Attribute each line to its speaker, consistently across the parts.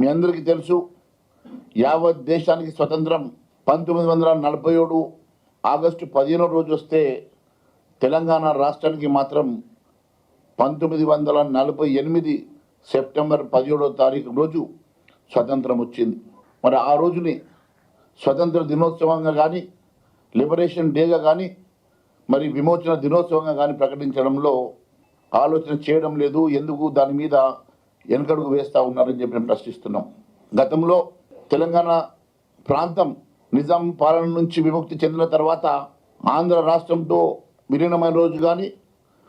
Speaker 1: మీ అందరికీ తెలుసు యావత్ దేశానికి స్వతంత్రం పంతొమ్మిది వందల నలభై ఏడు ఆగస్టు పదిహేనో రోజు వస్తే తెలంగాణ రాష్ట్రానికి మాత్రం పంతొమ్మిది వందల నలభై ఎనిమిది సెప్టెంబర్ పదిహేడో తారీఖు రోజు స్వతంత్రం వచ్చింది. మరి ఆ రోజుని స్వతంత్ర దినోత్సవంగా కానీ లిబరేషన్ డేగా కానీ మరి విమోచన దినోత్సవంగా కానీ ప్రకటించడంలో ఆలోచన చేయడం లేదు. ఎందుకు? దాని మీద వెనకడుగు వేస్తూ ఉన్నారని చెప్పి మేము ప్రశ్నిస్తున్నాం. గతంలో తెలంగాణ ప్రాంతం నిజాం పాలన నుంచి విముక్తి చెందిన తర్వాత ఆంధ్ర రాష్ట్రంతో విలీనమైన రోజు కానీ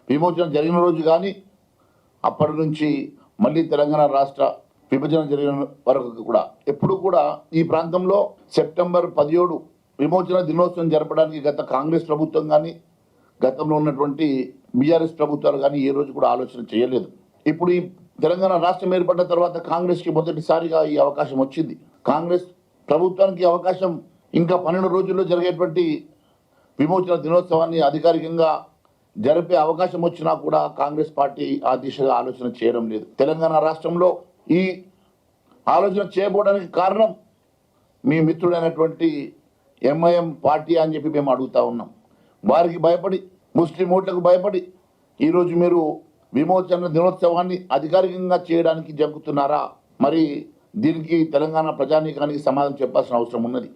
Speaker 1: విమోచన జరిగిన రోజు కానీ అప్పటి నుంచి మళ్ళీ తెలంగాణ రాష్ట్ర విభజన జరిగిన వరకు కూడా. ఎప్పుడు కూడా ఈ ప్రాంతంలో సెప్టెంబర్ పదిహేడు విమోచన దినోత్సవం జరపడానికి గత కాంగ్రెస్ ప్రభుత్వం కానీ గతంలో ఉన్నటువంటి బీఆర్ఎస్ ప్రభుత్వాలు కానీ ఏ రోజు కూడా ఆలోచన చేయలేదు. ఇప్పుడు ఈ తెలంగాణ రాష్ట్రం ఏర్పడిన తర్వాత కాంగ్రెస్కి మొదటిసారిగా ఈ అవకాశం వచ్చింది. కాంగ్రెస్ ప్రభుత్వానికి అవకాశం ఇంకా పన్నెండు రోజుల్లో జరిగేటువంటి విమోచన దినోత్సవాన్ని అధికారికంగా జరిపే అవకాశం వచ్చినా కూడా కాంగ్రెస్ పార్టీ ఆ దిశగా ఆలోచన చేయడం లేదు. తెలంగాణ రాష్ట్రంలో ఈ ఆలోచన చేయబోవడానికి కారణం మీ మిత్రుడైనటువంటి ఎంఐఎం పార్టీ అని చెప్పి మేము అడుగుతా ఉన్నాం. వారికి భయపడి ముస్లిం ఓట్లకు భయపడి ఈరోజు మీరు విమోచన దినోత్సవాన్ని అధికారికంగా చేయడానికి జంకుతున్నారా మరి దీనికి తెలంగాణ ప్రజానీకానికి సమాధానం చెప్పాల్సిన అవసరం ఉన్నది.